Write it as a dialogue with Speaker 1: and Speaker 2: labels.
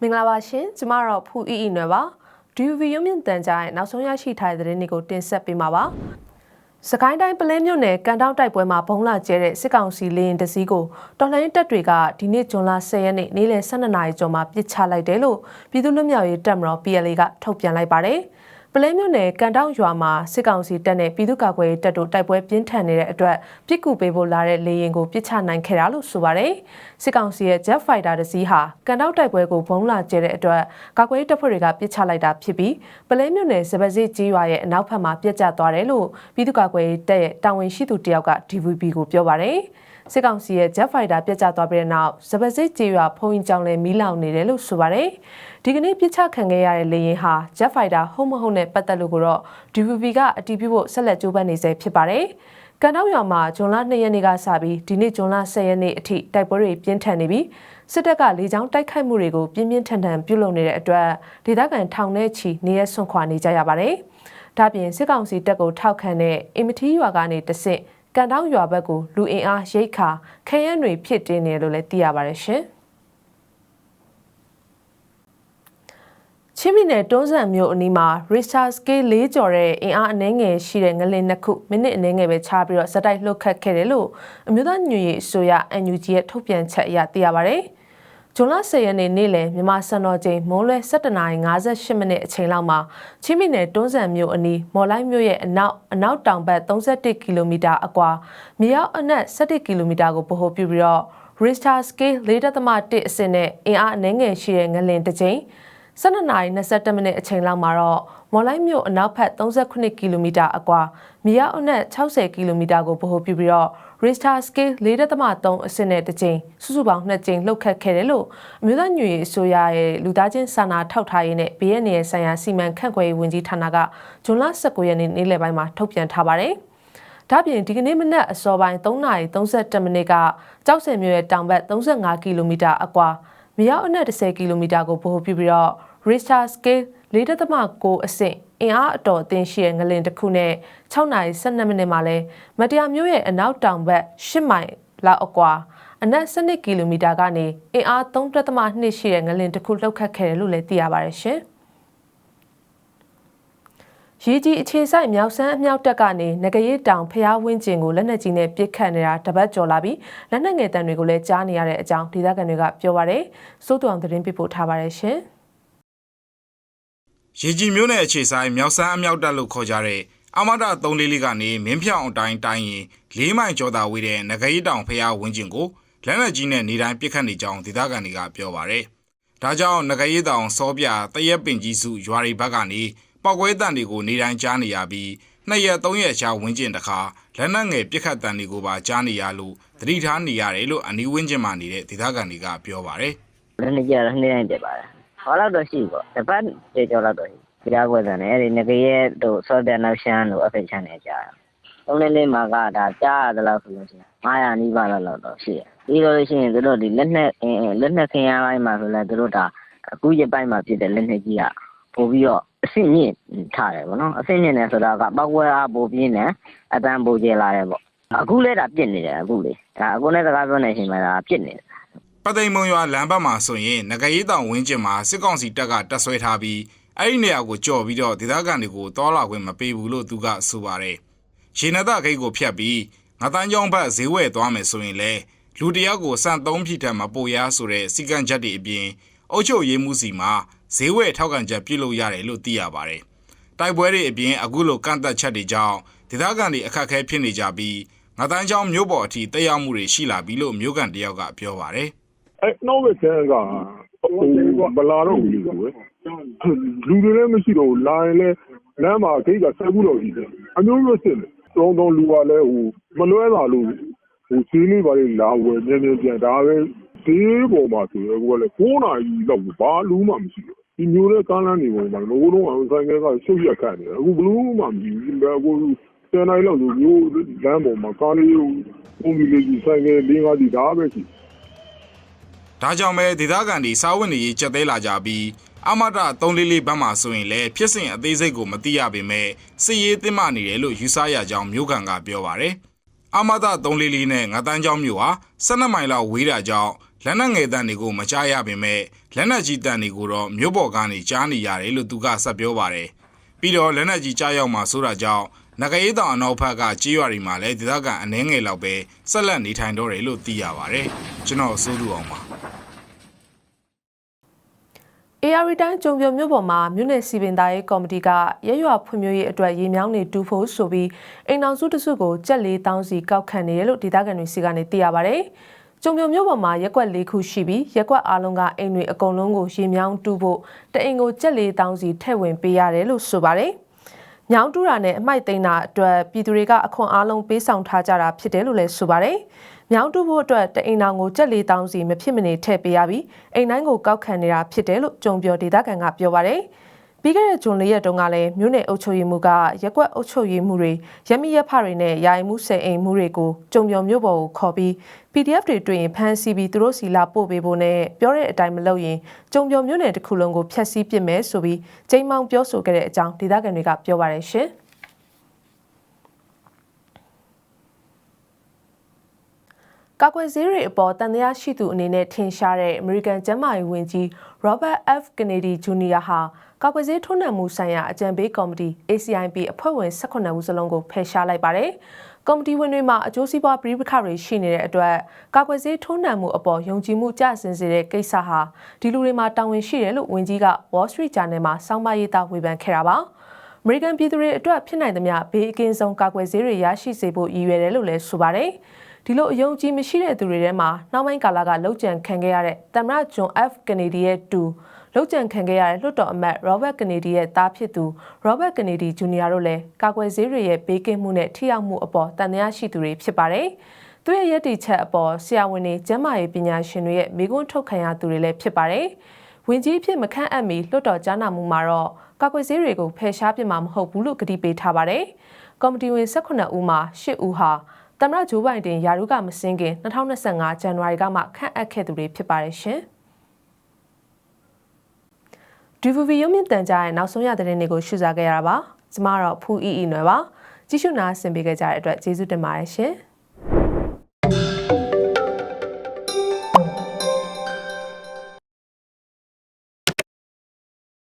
Speaker 1: မင်္ဂလာပါရှင်ကျမတော့ဖူအီအီနွယ်ပါ DUV ရုံမြင့်တန်ကြားရဲ့နောက်ဆုံးရရှိထားတဲ့သတင်းတွေကိုတင်ဆက်ပေးမှာပါစကိုင်းတိုင်းပလဲမြို့နယ်ကန်တောက်တိုက်ပွဲမှာဘုံလာကျဲတဲ့စစ်ကောင်စီလေရင်တစည်းကိုတော်လှန်ရေးတပ်တွေကဒီနေ့ဇွန်လ10ရက်နေ့နေ့လယ်12နာရီကျော်မှာပစ်ချလိုက်တယ်လို့ပြည်သူ့လွတ်မြောက်ရေးတပ်မတော် PLA ကထုတ်ပြန်လိုက်ပါတယ်။ ပလဲမြို့နယ်ကန်တောက်ရွာမှာစစ်ကောင်စီတပ်နဲ့ပြည်သူ့ကာကွယ်ရေးတပ်တို့တိုက်ပွဲပြင်းထန်နေတဲ့အတွက်ပြစ်ကူပေးဖို့လာတဲ့လေရင်ကိုပစ်ချနိုင်ခဲ့တာလို့ဆိုပါတယ်။စစ်ကောင်စီရဲ့ Jet Fighter တစ်စီးဟာကန်တောက်တိုက်ပွဲကိုဘုံလာကျဲတဲ့အတွက်ကာကွယ်ရေးတပ်ဖွဲ့တွေကပစ်ချလိုက်တာဖြစ်ပြီးပလဲမြို့နယ်စပစစ်ကြီးရွာရဲ့အနောက်ဘက်မှာပြစ်ကျသွားတယ်လို့ပြည်သူ့ကာကွယ်ရေးတပ်ရဲ့တာဝန်ရှိသူတယောက်က DVB ကိုပြောပါတယ်။ စစ်ကောင်စီရဲ့ Jet Fighter ပြတ်ကျသွားပြီးတဲ့နောက်စပစစ်ကြေးရွာဖုံရင်ကြောင်လည်းမီးလောင်နေတယ်လို့ဆိုပါတယ်။ဒီကနေ့ပြစ်ချခံခဲ့ရတဲ့လေရင်ဟာ Jet Fighter ဟုတ်မဟုတ်နဲ့ပတ်သက်လို့ကိုတော့ DVB ကအတည်ပြုဖို့ဆက်လက်ကြိုးပမ်းနေဆဲဖြစ်ပါတယ်။ကန်တော့ရွာမှာဂျွန်လ2ရက်နေ့ကစပြီးဒီနေ့ဂျွန်လ10ရက်နေ့အထိတိုက်ပွဲတွေပြင်းထန်နေပြီးစစ်တပ်ကလေကြောင်းတိုက်ခိုက်မှုတွေကိုပြင်းပြင်းထန်ထန်ပြုလုပ်နေတဲ့အတွက်ဒေသခံထောင်ထဲချီနေရဆွန့်ခွာနေကြရပါတယ်။ဒါပြင်စစ်ကောင်စီတပ်ကိုထောက်ခံတဲ့အင်မတီရွာကနေတဆင့် ကန်တောင်းရွာဘက်ကိုလူအင်အားရိတ်ခါခရမ်းတွေဖြစ်တင်းနေလို့လည်းသိရပါတယ်ရှင်ချင်းမီနယ်တွန်းဆန်မြို့အနီးမှာ Richter scale ၄ကျော်တဲ့အင်အားအနှဲငယ်ရှိတဲ့ငလင်နှစ်ခုမိနစ်အနှဲငယ်ပဲချပြီးတော့စက်တိုက်လှုပ်ခတ်ခဲ့တယ်လို့အမျိုးသားညွေအစိုးရ NUG ရဲ့ထုတ်ပြန်ချက်အရသိရပါတယ်။ ဇွန်လ10ရက်နေ့နေ့လယ်မြန်မာစံတော်ချိန်မိုးလွဲ7:58မိနစ်အချိန်လောက်မှာချင်းမီနယ်တွန်းဆန်မြို့အနီးမော်လိုက်မြို့ရဲ့အနောက်အနောက်တောင်ဘက်31ကီလိုမီတာအကွာမြေရောက်အနက်17ကီလိုမီတာကိုဗဟိုပြုပြီးတော့ Richter scale 4.1အဆင့်နဲ့အင်အားအနည်းငယ်ရှိတဲ့ငလင်တစ်ကြိမ် 12:22မိနစ်အချိန်လောက်မှာတော့မော်လိုက်မြို့အနောက်ဘက်38ကီလိုမီတာအကွာမြေရောက်အနက်60ကီလိုမီတာကိုဗဟိုပြုပြီးတော့ Richter scale 4.3အဆင့်နဲ့တစ်ကြိမ်စုစုပေါင်း2ကြိမ်လှုပ်ခတ်ခဲ့တယ်လို့အမျိုးသားညွေအစိုးရရဲ့လူသားချင်းစာနာထောက်ထားရေးနဲ့ဘေးရန်နယ်ဆိုင်ရာစီမံခန့်ခွဲရေးဝန်ကြီးဌာနကဇွန်လ19ရက်နေ့နေ့လယ်ပိုင်းမှာထုတ်ပြန်ထားပါတယ်။ဒါပြင်ဒီကနေ့မနက်အစောပိုင်း3:32မိနစ်ကကြောက်စင်မြို့ရဲ့တောင်ဘက်35ကီလိုမီတာအကွာ မြောက်အနက်10ကီလိုမီတာကိုဗဟိုပြုပြီးတော့ Richter scale 4.9အဆင့်အင်အားအတော်အသင့်ရှိတဲ့ငလင်တစ်ခုနဲ့6နာရီ12မိနစ်မှာလဲမတရားမျိုးရဲ့အနောက်တောင်ဘက်10မိုင်လောက်အကွာအနက်12ကီလိုမီတာကနေအင်အား3.2ရှိတဲ့ငလင်တစ်ခုလှုပ်ခတ်ခဲ့တယ်လို့လည်းသိရပါတယ်ရှင်။ ရေကြီးအခြေဆိုင်မြောက်ဆန်းအမြောက်တက်ကနေငကရေးတောင်ဖျားဝင်းကျင်ကိုလက်နက်ကြီးနဲ့ပစ်ခတ်နေတာတပတ်ကျော်လာပြီးလက်နက်ငယ်တံတွေကိုလည်းကြားနေရတဲ့အကြောင်းဒေသခံတွေကပြောပါရယ်စိုးတူအောင်သတင်းပြပို့ထားပါတယ်ရှင်။
Speaker 2: ရေကြီးမျိုးနဲ့အခြေဆိုင်မြောက်ဆန်းအမြောက်တက်လို့ခေါ်ကြတဲ့အမဒ3လေးလေးကနေမင်းဖြောင်အတိုင်းတိုင်းရင်၄မိုင်ကျော်သာဝေးတဲ့ငကရီတောင်ဖျားဝင်းကျင်ကိုလက်နက်ကြီးနဲ့နေတိုင်းပစ်ခတ်နေကြောင်းဒေသခံတွေကပြောပါရယ်။ဒါကြောင့်ငကရီတောင်စောပြတရက်ပင်ကြီးစုရွာတွေဘက်ကနေ ပောက်ကွဲတန်တွေကိုနေတိုင်းကြားနေရပြီးနှစ်ရက်သုံးရက်ချာဝင်းကျင်တခါလက်နက်ငယ်ပစ်ခတ်တန်တွေကိုပါကြားနေရလို့သတိထားနေရတယ်လို့အနီးဝင်းကျင်မှာနေတဲ့ဒေသခံတွေကပြောပါရယ်။
Speaker 3: လက်နေကြတော့နေ့တိုင်းတက်ပါတယ်။ဘာလို့တော့ရှိပေါ့။တပတ်ကြေကြောတော့တော့ရှိ။ကြားကွက်တယ်အဲ့ဒီငကရဲ့တို့စောတဲ့နောက်ရှမ်းတို့အဖိတ်ချမ်းနေကြတယ်။သုံးလေးလေးမှာကဒါကြားရတယ်လို့ဆိုလို့ရှိရင်900နီးပါးလောက်တော့ရှိတယ်။ပြီးတော့ရှိရင်တို့ဒီလက်နဲ့အင်းလက်နဲ့ခင်းရပိုင်းမှာဆိုလဲတို့ဒါအခုရပိုင်းမှာဖြစ်တဲ့လက်နဲ့ကြီးက ပို့ပြီးတော့အဆင့်မြင့်ထားတယ်ဗောနော်အဆင့်မြင့်တယ်ဆိုတာကပောက်ကွဲအားပိုပြင်းတယ်အတန်ပိုကျလာတယ်ဗောအခုလဲဒါပြစ်နေတယ်အခုလေဒါအခုနဲ့စကားပြောနေချိန်မှာဒါပြစ်နေတယ်
Speaker 2: ပသိမ်မုံရွာလမ်းဘက်မှာဆိုရင်ငကရေးတောင်ဝင်းကျင်မှာစစ်ကောင်စီတပ်ကတပ်ဆွဲထားပြီးအဲ့ဒီနေရာကိုကြော်ပြီးတော့ဒေသခံတွေကိုတောလာခွင့်မပေးဘူးလို့သူကဆိုပါတယ်။ရေနသဂိတ်ကိုဖြတ်ပြီးငတန်းကျောင်းဘက်ဈေးဝယ်သွားမယ်ဆိုရင်လေလူတယောက်ကိုစံသုံးဖြီထက်မပိုရဆိုတဲ့စီကံချက်တွေအပြင်အုတ်ချုပ်ရေးမှုစီမှာ ဈေးဝယ်ထောက်ခံချက်ပြုလုပ်ရတယ်လို့သိရပါတယ်။တိုက်ပွဲတွေအပြင်အခုလိုကန့်သက်ချက်တွေကြောင့်ဒေသခံတွေအခက်အခဲဖြစ်နေကြပြီးငတန်းကျောင်းမြို့ပေါ်အထိတက်ရောက်မှုတွေရှိလာပြီလို့မြို့ကန်တယောက်ကပြောပါတယ်။
Speaker 4: အဲနောက်ဘက်ကကဟိုမလာတော့ဘူးလေကွယ်လူတွေလည်းမရှိတော့ဘူးလာရင်လည်းလမ်းမှာဂိတ်ကဆက်ဘူးတော့ရှိတယ်အမျိုးမျိုးစစ်တယ်တောင်းတောင်းလူကလည်းဟိုမလွဲတာလို့ဟိုဈေးလေးပါလေလာဝယ်မြင်းမြင်းပြန်ဒါပဲဈေးပေါ်မှာဆိုတော့ကိုကလည်း9နာရီလောက်ဘာလူမှမရှိဘူး ဒီမျိုးတဲ့ကားလမ်းတွေပေါ်မှာငိုးလုံးအောင်ဆိုင်ကဲကရှုပ်ရက်ခတ်နေတယ်အခုဘလူးမှမရှိဘူးဘယ်ကိုဆယ်နိုင်လောက်လို့မျိုးလမ်းပေါ်မှာကားလေးပုံပြီးလေးဆိုင်ကဲ၄၅ဒီဒါပဲရှိတယ်
Speaker 2: ဒါကြောင့်ပဲဒေသခံတွေစားဝတ်နေရေးကြက်သေးလာကြပြီးအမတ344ဘက်မှာဆိုရင်လည်းဖြစ်စဉ်အသေးစိတ်ကိုမသိရပေမဲ့စစ်ရေးသင့်မနေတယ်လို့ယူဆရကြောင်းမျိုးကန်ကပြောပါရယ်အမသာ344နဲ့ငါးတန်းချောင်းမြို့ဟာ12မိုင်လောက်ဝေးတာကြောင့် လက်နက်ငယ်တန်းတွေကိုမကြားရပေမဲ့လက်နက်ကြီးတန်းတွေကိုတော့မြို့ပေါ်ကနေကြားနေရတယ်လို့သူကဆက်ပြောပါတယ်။ပြီးတော့လက်နက်ကြီးကြားရောက်မှာဆိုတာကြောင့်နဂရေးတောင်အနောက်ဘက်ကကြေးရွာတွေမှာလည်းဒေသခံအနှဲငယ်လောက်ပဲဆက်လက်နေထိုင်တော့တယ်လို့သိရပါတယ်။ကျွန်တော်စိုးသူအောင်ပါ
Speaker 1: AR တိုင်းကြုံပြမြို့ပေါ်မှာမြို့နယ်စီပင်သားရေးကော်မတီကရဲရွာဖွံ့ဖြိုးရေးအတွက်ရေမြောင်းနေတူဖို့ဆိုပြီးအိမ်အောင်စုတစုကိုကြက်၄တောင်းစီကောက်ခံနေတယ်လို့ဒေသခံတွေစီကနေသိရပါဗျ။ ကြုံပြမြို့ပေါ်မှာရက်ကွက်၄ခုရှိပြီးရက်ကွက်အားလုံးကအိမ်တွေအကုန်လုံးကိုရေမြောင်းတူဖို့တအိမ်ကိုကြက်၄တောင်းစီထည့်ဝင်ပေးရတယ်လို့ဆိုပါတယ်။ညောင်းတူတာနဲ့အမိုက်သိမ်းတာအတွက်ပြည်သူတွေကအခွန်အားလုံးပေးဆောင်ထားကြတာဖြစ်တယ်လို့လည်းဆိုပါတယ်။မြောင်းတူဖို့အတွက်တအိမ်တော်ကိုကြက်၄တောင်းစီမဖြစ်မနေထည့်ပေးရပြီးအိမ်တိုင်းကိုကောက်ခံနေတာဖြစ်တယ်လို့ကြုံပြောဒေသခံကပြောပါတယ်။ ပြီးခဲ့တဲ့ဂျွန်လေးရက်တုန်းကလည်းမြို့နယ်အုပ်ချုပ်ရေးမှူးကရက်ကွက်အုပ်ချုပ်ရေးမှူးတွေရမီရက်ဖတွေနဲ့ယာယီမှုစေအိမ်မှုတွေကိုကြုံပြောမြို့ပေါ်ကိုခေါ်ပြီး PDF တွေတွေ့ရင်ဖမ်းဆီးပြီးသူတို့စီလာပို့ပေးဖို့နဲ့ပြောတဲ့အတိုင်းမလုပ်ရင်ကြုံပြောမြို့နယ်တစ်ခုလုံးကိုဖျက်ဆီးပစ်မယ်ဆိုပြီးချိန်မောင်ပြောဆိုခဲ့တဲ့အကြောင်းဒေသခံတွေကပြောပါတယ်ရှင်။ ကာကွယ်ဆေးတွေအပေါ်တန်တရားရှိသူအနေနဲ့ထင်ရှားတဲ့ American ကျန်းမာရေးဝန်ကြီး Robert F. Kennedy Jr. ဟာကာကွယ်ဆေးထိုးနှံမှုဆိုင်ရာအကြံပေးကော်မတီ ACIP အဖွဲ့ဝင်18ဦးစလုံးကိုဖယ်ရှားလိုက်ပါတယ်။ကော်မတီဝင်တွေမှာအကျိုးစီးပွားပြည်ပခတွေရှိနေတဲ့အတွက်ကာကွယ်ဆေးထိုးနှံမှုအပေါ်ယုံကြည်မှုကျဆင်းစေတဲ့ကိစ္စဟာဒီလူတွေမှာတာဝန်ရှိတယ်လို့ဝန်ကြီးက Wall Street Journal မှာစောင်းမရေးသားဝေဖန်ခဲ့တာပါ။ American ပြည်သူတွေအတွက်ဖြစ်နိုင်သမျှဘေးအကင်းဆုံးကာကွယ်ဆေးတွေရရှိစေဖို့ရည်ရွယ်တယ်လို့လည်းဆိုပါတယ်။ ဒီလိုအယုံကြည်မရှိတဲ့သူတွေထဲမှာနောက်ပိုင်းကာလကလောက်ကျန်ခံခဲ့ရတဲ့သမ္မတဂျွန် F ကနေဒီရဲ့တူလောက်ကျန်ခံခဲ့ရတဲ့လွှတ်တော်အမတ် Robert Kennedy ရဲ့သားဖြစ်သူ Robert Kennedy Jr. တို့လည်းကာကွယ်ဆေးတွေရဲ့ဘေးကင်းမှုနဲ့ထိရောက်မှုအပေါ်တန်တရားရှိသူတွေဖြစ်ပါတယ်။သူရဲ့ရည်တည်ချက်အပေါ်ဆရာဝန်တွေကျန်းမာရေးပညာရှင်တွေရဲ့မိကွန်းထုတ်ခံရသူတွေလည်းဖြစ်ပါတယ်။ဝင်ကြီးအဖြစ်မခန့်အပ်မီလွှတ်တော်ကြားနာမှုမှာတော့ကာကွယ်ဆေးတွေကိုဖယ်ရှားပြမှာမဟုတ်ဘူးလို့ကတိပေးထားပါတယ်။ကော်မတီဝင်18ဦးမှာ10ဦးဟာ သမ္မတဂျိုးဘိုင်ဒန်ယာရုကမစင်းခင်2025ဇန်နဝါရီကမှခန့်အပ်ခဲ့သူတွေဖြစ်ပါတယ်ရှင်။ DVB ရုံမြင့်တန်ကြားရဲ့နောက်ဆုံးရသတင်းတွေကိုရှုစားခဲ့ရတာပါ။ကျမတော့ဖူးအီအီနွယ်ပါ။ကြည့်ရှုနာဆင်ပေးကြတဲ့အတွက်ကျေးဇူးတင်ပါတယ်ရှင်။